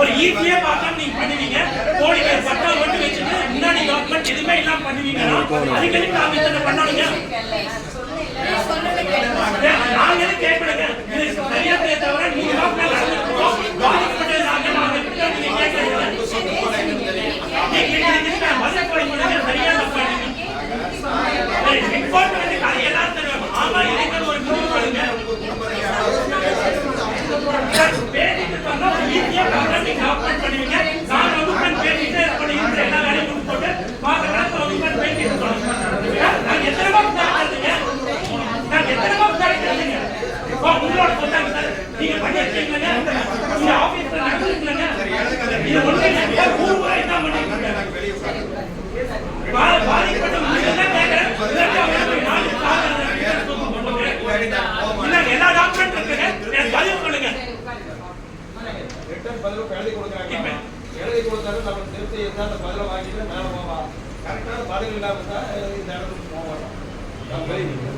ஒரு easy-ஆ பார்க்காம நீங்க பண்ணுவீங்க. கோடி பேர் பட்டா மட்டும் வச்சுட்டு முன்னாடி document எதுவுமே இல்லாம பண்ணுவீங்கன்னா, அதுக்கு எதுக்கு நாங்க இத்தனை பண்ணணுங்க? நாங்க எதுக்கு கேட்கணுங்க? இது சரியா தவிர நீங்க நாங்க, நாங்க கேட்கறீங்க? சரியா தப்பா உங்களோட சொத்தாங்க சார். இந்த ஆபீஸ்ல நடந்திருக்கீங்களா? இது ஒண்ணு ஊர் ஊரா பாதிக்கப்பட்ட மக்கள் தான் எல்லா டாக்குமெண்ட் ரிட்டர்ன் எழுதி கொடுக்குறாங்க எழுதி கொடுத்தாலும் நம்ம திருப்தி இருந்தால் அந்த பதிலை வாங்கிட்டு மேலே கரெக்டான பதில் இல்லாமல் தான் இந்த இடத்துக்கு போக மாட்டோம் நம்ம வெளியே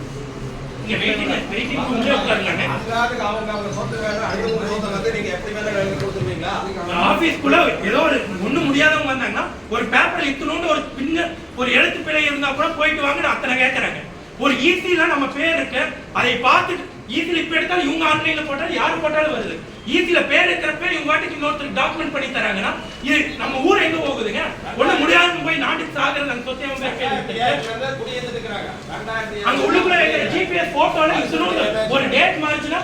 ஆபீஸ்க்குள்ள ஏதோ ஒரு ஒண்ணும் முடியாதவங்க வந்தாங்கன்னா ஒரு பேப்பர் இத்தனோண்டு ஒரு பின்ன ஒரு எழுத்து பிழை இருந்தா கூட போயிட்டு வாங்கன்னு அத்தனை கேட்கறாங்க ஒரு ஈஸியில நம்ம பேர் இருக்கு அதை பார்த்துட்டு ஈஸியில் இப்ப எடுத்தாலும் இவங்க ஆன்லைன்ல போட்டாலும் யாரு போட்டாலும் வருது. ஈஸியில பேர் இருக்கிற பேர் இவங்க வாட்டிக்கு இன்னொருத்தருக்கு டாக்குமெண்ட் பண்ணி தராங்கன்னா இது நம்ம ஊர் எங்க போகுதுங்க? ஒண்ணு முடியாம போய் நாட்டுக்கு சாகுறது அந்த சொத்தையும் பேர் கேள்வி குடியிருந்துட்டு இருக்கிறாங்க ரெண்டாயிரத்தி அங்க உள்ளுக்குள்ள ஜிபிஎஸ் போட்டோல ஒரு டேட் மாறிச்சுன்னா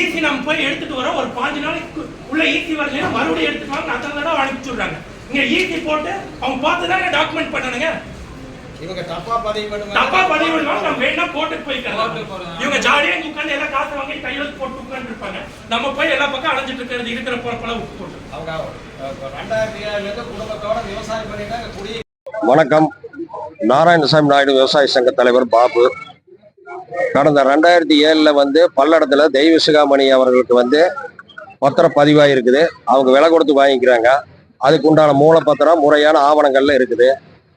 ஈஸி நம்ம போய் எடுத்துட்டு வரோம். ஒரு பாஞ்சு நாளைக்கு உள்ள ஈஸி வரலைன்னா மறுபடியும் எடுத்துட்டு வாங்க. அத்தனை தடவை அனுப்பிச்சு விடுறாங்க இங்க ஈஸி போட்டு அவங்க பார்த்து தாங்க டாக்குமெண்ட் பண்ணணுங்க. இவங்க தப்பா பதிவு பண்ணுவாங்க தப்பா பதிவு பண்ணுவாங்க நம்ம வேணா போட்டுட்டு போய்க்கலாம். இவங்க ஜாலியா இங்க உட்கார்ந்து எல்லாம் காசு வாங்கி கையெழுத்து போட்டு உட்கார்ந்து இருப்பாங்க. நம்ம போய் எல்லா பக்கம் அலைஞ்சிட்டு இருக்கிறது இருக்கிற பொறுப்பெல்லாம் விட்டு போட்டு. அவங்க ரெண்டாயிரத்தி ஏழுல இருந்து குடும்பத்தோட விவசாயம் பண்ணிட்டாங்க குடி வணக்கம். நாராயணசாமி நாயுடு விவசாய சங்க தலைவர் பாபு. கடந்த ரெண்டாயிரத்தி ஏழில் வந்து பல்லடத்தில் தெய்வ சிகாமணி அவர்களுக்கு வந்து பத்திரம் பதிவாயிருக்குது. அவங்க விலை கொடுத்து வாங்கிக்கிறாங்க. அதுக்கு உண்டான மூலப்பத்திரம் முறையான ஆவணங்கள்ல இருக்குது.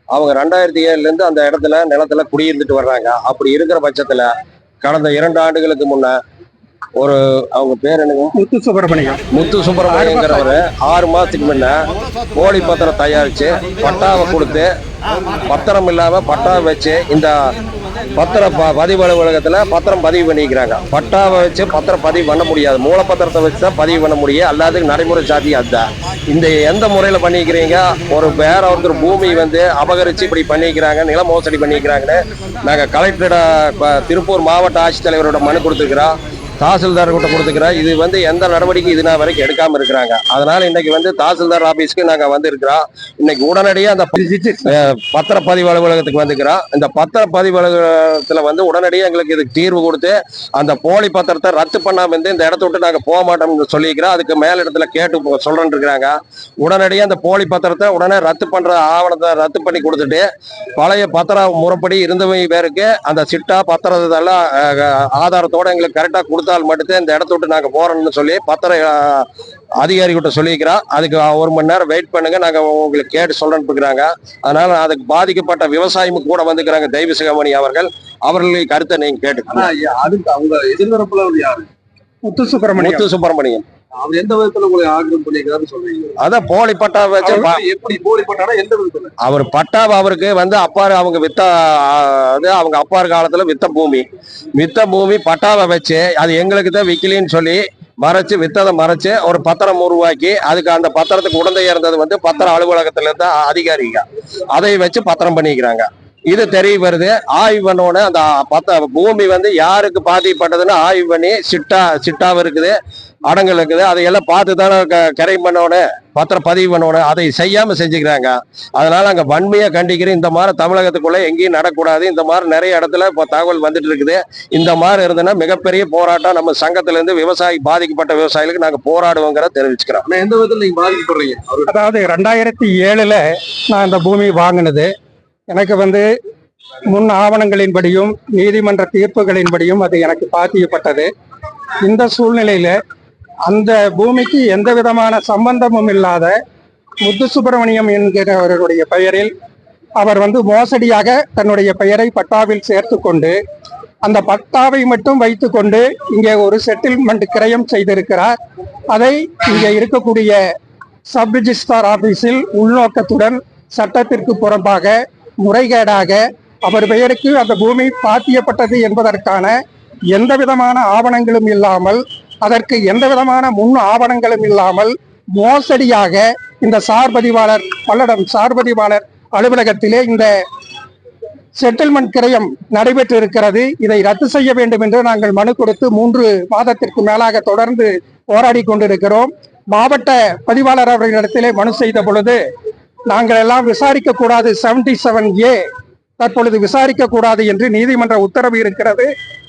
அவங்க ரெண்டாயிரத்தி ஏழுலேருந்து அந்த இடத்துல நிலத்துல குடியிருந்துட்டு வர்றாங்க. அப்படி இருக்கிற பட்சத்தில் கடந்த இரண்டு ஆண்டுகளுக்கு முன்னே ஒரு அவங்க பேர் என்னங்க முத்து சுப்பிரமணியம். முத்து சுப்பிரமணியங்கிறவர் ஆறு மாசத்துக்கு முன்ன போலி பத்திரம் தயாரிச்சு பட்டாவை கொடுத்து பத்திரம் இல்லாம பட்டா வச்சு இந்த பத்திர ப- பதிவு அலுவலகத்துல பத்திரம் பதிவு பண்ணிக்கிறாங்க. பட்டாவை வச்சு பத்திரம் பதிவு பண்ண முடியாது. மூலப்பத்திரத்தை வச்சு தான் பதிவு பண்ண முடியும். அல்லாத நடைமுறை சாதி அதுதான். இந்த எந்த முறையில பண்ணிக்கிறீங்க? ஒரு வேற ஒருத்தர் பூமி வந்து அபகரிச்சு இப்படி பண்ணிக்கிறாங்க நில மோசடி பண்ணிக்கிறாங்கன்னு நாங்க கலெக்டரோட திருப்பூர் மாவட்ட ஆட்சித்தலைவரோட மனு கொடுத்துருக்கிறோம். தாசில்தார் கிட்ட கொடுத்துக்கிறோம் இது வந்து எந்த நடவடிக்கை இது நாள் வரைக்கும் எடுக்காம இருக்கிறாங்க. அதனால இன்னைக்கு வந்து தாசில்தார் ஆபீஸ்க்கு நாங்க வந்திருக்கிறோம். இன்னைக்கு உடனடியாக அந்த பத்திரப்பதிவு அலுவலகத்துக்கு வந்துக்கிறோம் இந்த பத்திரப்பதிவு அலுவலகத்துல வந்து உடனடியாக எங்களுக்கு இதுக்கு தீர்வு கொடுத்து அந்த போலி பத்திரத்தை ரத்து பண்ணாம இருந்து இந்த இடத்த விட்டு நாங்க போக மாட்டோம்னு சொல்லிக்கிறோம் அதுக்கு மேல் இடத்துல கேட்டு சொல்றேன்னு இருக்கிறாங்க. உடனடியாக அந்த போலி பத்திரத்தை உடனே ரத்து பண்ற ஆவணத்தை ரத்து பண்ணி கொடுத்துட்டு பழைய பத்திர முறைப்படி இருந்தவங்க பேருக்கு அந்த சிட்டா பத்திரத்தெல்லாம் ஆதாரத்தோட எங்களுக்கு கரெக்டாக கொடுத்தால் மட்டும்தான் இந்த இடத்த விட்டு நாங்கள் போறோம்னு சொல்லி பத்திர அதிகாரிகிட்ட சொல்லிக்கிறோம் அதுக்கு ஒரு மணி நேரம் வெயிட் பண்ணுங்க. நாங்க உங்களுக்கு கேட்டு சொல்றேன்னு இருக்கிறாங்க. அதனால அதுக்கு பாதிக்கப்பட்ட விவசாயியும் கூட வந்துக்கிறாங்க தெய்வ சிகாமணி அவர்கள். அவர்களுடைய கருத்தை நீங்க கேட்டுக்கணும் அதுக்கு அவங்க எதிர்த்தரப்புல வந்து யாரு? முத்து சுப்பிரமணியம். முத்து சுப்பிரமணியம். அவர் எந்த விதத்துல உங்களை ஆக்கிரம் பண்ணிக்கிறாருன்னு சொல்றீங்க? அதான் போலி பட்டா வச்சு எப்படி போலி பண்ணாரா எந்த விதத்துல? அவர் பட்டாவை அவருக்கு வந்து அப்பாரு அவங்க வித்த அது அவங்க அப்பார் காலத்துல வித்த பூமி. வித்த பூமி பட்டாவை வச்சு அது எங்களுக்கு தான் விக்கலின்னு சொல்லி மறைச்சு வித்ததை மறைச்சு ஒரு பத்திரம் உருவாக்கி அதுக்கு அந்த பத்திரத்துக்கு உடந்தையா இருந்தது வந்து பத்திர அலுவலகத்துல இருந்த அதிகாரிங்க. அதை வச்சு பத்திரம் பண்ணிக்கிறாங்க. இது தெரிய வருது ஆய்வு பண்ணோன்னு அந்த பத்த பூமி வந்து யாருக்கு பாதிக்கப்பட்டதுன்னு ஆய்வு பண்ணி சிட்டா சிட்டாவும் இருக்குது. அடங்கல் இருக்குது. அதையெல்லாம் பார்த்து தானே க- கரை பண்ணோன்னு பத்திரம் பதிவு பண்ணோன்னு அதை செய்யாம செஞ்சுக்கிறாங்க. அதனால அங்க வன்மையா கண்டிக்கிறேன். இந்த மாதிரி தமிழகத்துக்குள்ள எங்கேயும் நடக்கூடாது. இந்த மாதிரி நிறைய இடத்துல இப்போ தகவல் வந்துட்டு இருக்குது. இந்த மாதிரி இருந்ததுன்னா மிகப்பெரிய போராட்டம். நம்ம சங்கத்துல இருந்து விவசாயி பாதிக்கப்பட்ட விவசாயிகளுக்கு நாங்க போராடுவோங்கிற தெரிவிச்சுக்கிறோம். எந்த விதத்துல நீங்க பாதிக்கப்படுறீங்க? அதாவது ரெண்டாயிரத்தி ஏழுல நான் இந்த பூமி வாங்கினது. எனக்கு வந்து முன் ஆவணங்களின்படியும் நீதிமன்ற தீர்ப்புகளின்படியும் அது எனக்கு பாத்தியப்பட்டது. இந்த சூழ்நிலையில அந்த பூமிக்கு எந்த விதமான சம்பந்தமும் இல்லாத முத்து சுப்பிரமணியம் பெயரில் அவர் வந்து மோசடியாக தன்னுடைய பெயரை பட்டாவில் சேர்த்து கொண்டு அந்த பட்டாவை மட்டும் வைத்துக்கொண்டு இங்கே ஒரு செட்டில்மெண்ட் கிரயம் செய்திருக்கிறார். அதை இங்கே இருக்கக்கூடிய சப் ரிஜிஸ்டார் ஆபீஸில் உள்நோக்கத்துடன் சட்டத்திற்கு புறம்பாக முறைகேடாக அவர் பெயருக்கு அந்த பூமி பாத்தியப்பட்டது என்பதற்கான எந்த விதமான ஆவணங்களும் இல்லாமல் அதற்கு எந்த விதமான முன் ஆவணங்களும் இல்லாமல் மோசடியாக இந்த சார்பதிவாளர் பல்லடம் சார்பதிவாளர் அலுவலகத்திலே இந்த செட்டில்மெண்ட் கிரயம் நடைபெற்று இருக்கிறது இதை ரத்து செய்ய வேண்டும் என்று நாங்கள் மனு கொடுத்து மூன்று மாதத்திற்கு மேலாக தொடர்ந்து போராடி கொண்டிருக்கிறோம். மாவட்ட பதிவாளர் அவர்களிடத்திலே மனு செய்த பொழுது நாங்கள் எல்லாம் விசாரிக்க கூடாது செவன்டி செவன் ஏ தற்பொழுது விசாரிக்க கூடாது என்று நீதிமன்ற உத்தரவு இருக்கிறது.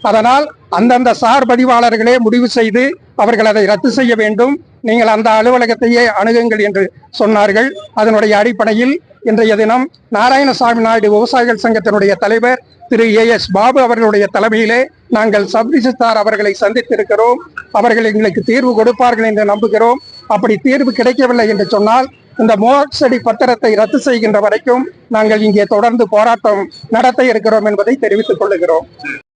அதனால் அந்தந்த சார் பதிவாளர்களே முடிவு செய்து அவர்கள் அதை ரத்து செய்ய வேண்டும். நீங்கள் அந்த அலுவலகத்தையே அணுகுங்கள் என்று சொன்னார்கள். அதனுடைய அடிப்படையில் இன்றைய தினம் நாராயணசாமி நாயுடு விவசாயிகள் சங்கத்தினுடைய தலைவர் திரு ஏ எஸ் பாபு அவர்களுடைய தலைமையிலே நாங்கள் சப்ரிஜித்தார் அவர்களை சந்தித்திருக்கிறோம். அவர்கள் எங்களுக்கு தீர்வு கொடுப்பார்கள் என்று நம்புகிறோம். அப்படி தீர்வு கிடைக்கவில்லை என்று சொன்னால் இந்த மோசடி பத்திரத்தை ரத்து செய்கின்ற வரைக்கும் நாங்கள் இங்கே தொடர்ந்து போராட்டம் நடத்த இருக்கிறோம் என்பதை தெரிவித்துக் கொள்ளுகிறோம்.